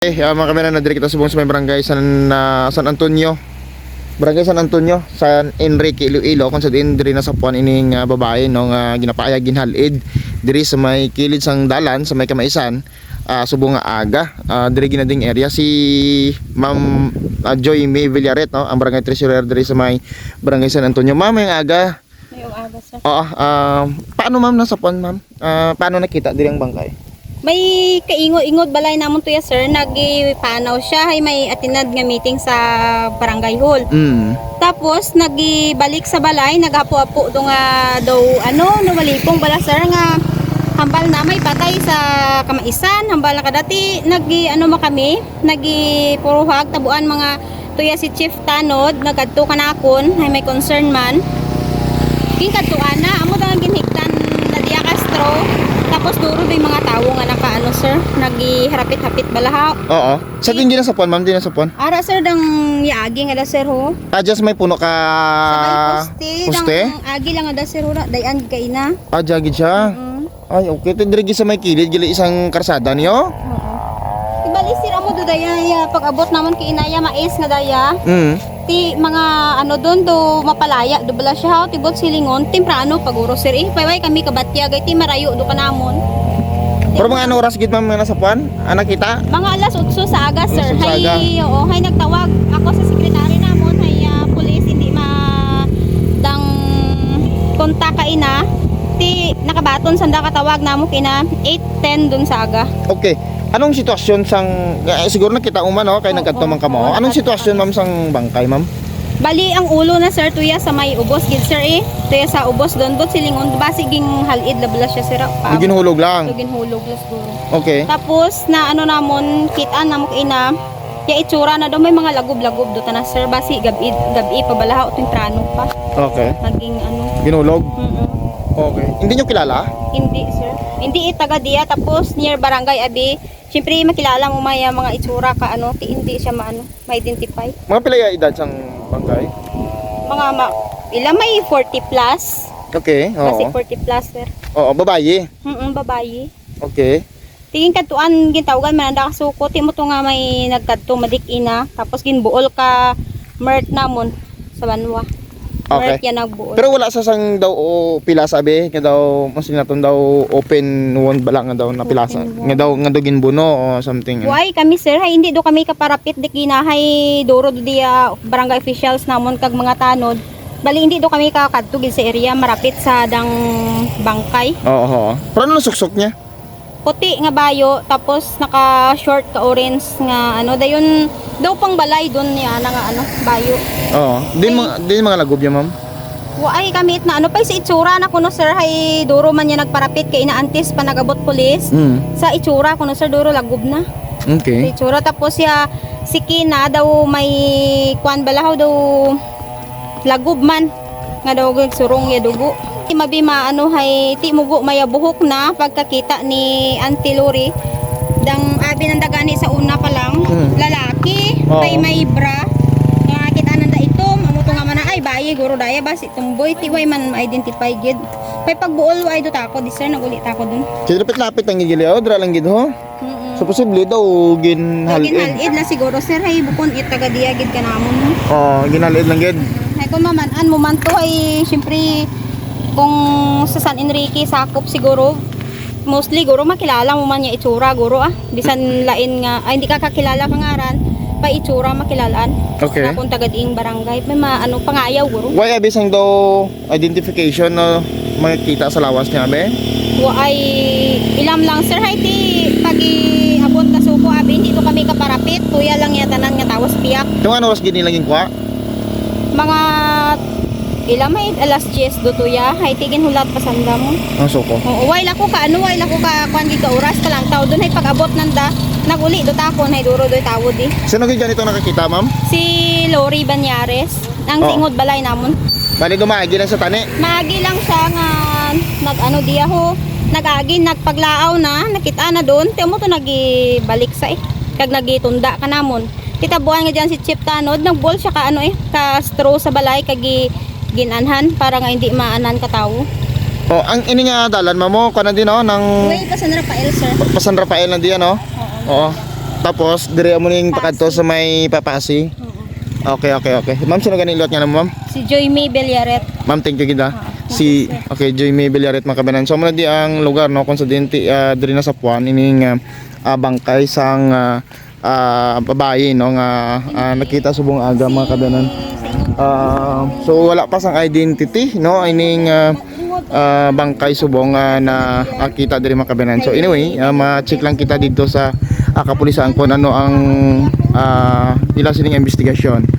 Eh, uh, mga kamera na kita subong sa may barangay San, ah, San Antonio. Barangay San Antonio, San Enrique, Iloilo, kung sa din diri na sa puan ining ah, babae no nga ginapaaya ginhalid diri sa may kilid sang dalan sa may kamaisan ah, subong nga aga Ah, diri ginading area si Ma'am ah, Joy May Villaret no ang barangay treasurer diri sa may barangay San Antonio. Ma'am, may aga. May aga sir. Oo, ah, paano ma'am nasa puan ma'am? Ah, paano nakita diri ang bangkay? May kaingod-ingod balay namon to ya sir. Nagipanaw siya. Hay may atinad nga meeting sa barangay hall. Mm. Tapos nagibalik sa balay. Nagapo-apo do nga daw ano nawalipong bala sir nga hambal na may patay sa kamaisan. Hambal na kadati. Nagi ano ma kami. Nagi puruhag tabuan mga tuya si Chief Tanod. Nagadto kanakon. Hay may concern man. King katuan na. Amo daw ang ginhigtan na Dia Castro. Tapos duro din mga tao nga naka ano sir, nagiharapit-hapit balaha. Oo. Sa din gina sa puan, ma'am, din sa puan. Ara sir dang yaagi nga da sir ho. Ah, just may puno ka Sa may poste, poste? dang agi lang nga da sir ho. Dayan kay na. Ah, jagid siya. Mm. Ay, okay. Diri sa may kilid, gili isang karsada niyo. Oo. Ibali sir amo do daya ya pag abot namon kay inaya mais nga daya. Mm. Ti mga ano doon do mapalaya do bala siya ho tibot silingon timprano paguro sir eh payway kami kabatya gay ti marayo do kanamon. Pero mga ano oras gid ma'am nga nasa puan? Ah, nakita? Mga alas 8 sa aga, sir. Alas 8 sa aga. Hay, oo, hay nagtawag ako sa sekretary namon, hay ah, police hindi ma dang kontak ka ina. Ti nakabaton sanda katawag namo kina 8:10 dun sa aga. Okay. Anong sitwasyon sang eh, siguro nakita mo man no kay Oo, nagkadto man ka mo. oo, Anong sitwasyon ma'am sang bangkay ma'am? Bali ang ulo na sir tuya sa may ubos gid sir eh. Tuya sa ubos doon bot silingon basi ging halid labla siya sir. Pa. Ginhulog lang. Tugin hulog las siguro. Okay. Tapos na ano namon kita namo ina ya itsura na daw may mga lagob-lagob do tanas sir basi gabi gabi pa balaha o timprano pa. Okay. naging ano Ginhulog. mm Okay. Hindi niyo kilala? Hindi sir hindi itaga diya tapos near barangay abi syempre makilala mo maya mga itsura ka ano ti hindi siya maano ma-identify Mga pilaya edad sang bangkay? mga ma ilan may 40 plus Okay. kasi Oo. 40 plus sir Oo, babae. mm babayi Okay. tingin kadtuan gitawagan man anda kasuko ti mo to nga may nagkadto madik-ina tapos ginbuol ka mert namon sa banwa Okay. yan nagbuol Pero wala sa sang daw o pila sabi nga daw mas naton daw open wound bala nga daw na pilasa. Nga daw nga daw ginbuno o something. Why kami sir, hay hindi do kami kaparapit di kinahay duro do dia barangay officials namon kag mga tanod. Bali hindi do kami kakadto gid sa area marapit sa dang bangkay. Oo, oo. Pero ano nasuksok niya? Puti nga bayo tapos naka short ka orange nga ano dayon daw pang balay don niya na nga ano bayo. Oo. Din mga din mga lagob niya, ma'am. Wa kami na ano pa sa itsura na kuno sir hay duro man niya nagparapit kay inaantis pa nagabot pulis. Mm. Sa itsura kuno sir duro lagob na. Sa Okay. itsura tapos ya si Kina daw may kwan balahaw daw lagob man nga daw surong ya dugo mabi maano hay ti mugo maya buhok na pagkakita ni Auntie Lori dang abi ng dagani sa una pa lang Mm. lalaki Oo. may may bra nga kita nanda itom amo to nga man ay bayi guro daya basi tumboy ti way man ma-identify gid kay pagbuol ay do tako di sir nagulit ako dun Kaya lapit-lapit ang gigili. Oh, dra lang gid ho. So posible daw ginhalid. halid na siguro sir hay bukon it taga diya gid kanamon? Oh, ginhalid lang gid. Ay kung mamanan mo man to ay syempre kung sa San Enrique sakop siguro. Mostly guro makilala mo man niya itsura guro ah. Bisan lain nga ay hindi ka kakilala pangaran pa itsura makilalaan. Okay. na kung taga diing barangay. May ma, ano pangayaw guro. Why abisang daw identification no makikita sa lawas niya be? ay ilam lang sir. Hay ti pagi abot na suko abi hindi to kami kaparapit. Kuya lang ya tanan nga tawas piyak. Yung ano was gini laging kwa? mga ilam ay alas 10 do tuya hay tigin hulat pasanda mo Ang suko. Oo, wala ko ka ano, wala ko ka kuan gid ka oras ka lang tao doon ay pag-abot nanda naguli do takon hay duro do tawod di. Sino gid ganito nakakita, ma'am? Si Lori Banyares, ang Oo. singod balay namon. Bali dumagi lang sa tani. Maagi lang siya nga nag-ano diya ho, nag-agi nagpaglaaw na, nakita na doon, temo to nagibalik sa eh. Kag nagitunda ka namon. Kita buwan nga diyan si Chip Tanod, nagbol siya ka ano eh, ka straw sa balay kag ginanhan para nga hindi maanan ka tawo. Oh, ang ini nga dalan mamo kana din oh nang Way pa San Rafael sir. Pa- San Rafael na diyan oh. Oo. Oo. Tapos dire mo ning pakadto sa may papasi. Okay, okay, okay. Ma'am, sino ganing lot nga na ma'am? Si Joy May Bellaret. Ma'am, thank you kita. Si okay, Joy May Villaret makabanan. So muna di ang lugar no kung sa dinti uh, diri na sa Puan ining ah, ah, bangkay sang ah, ah, babae no nga ah, nakita subong aga mga kabanan. Ah, so wala pa sang identity no ining ah, ah, bangkay subong ah, na nakita diri mga kabanan. So anyway, ah, ma-check lang kita dito sa ah, kapulisan kung ano ang ah, ila sining investigasyon.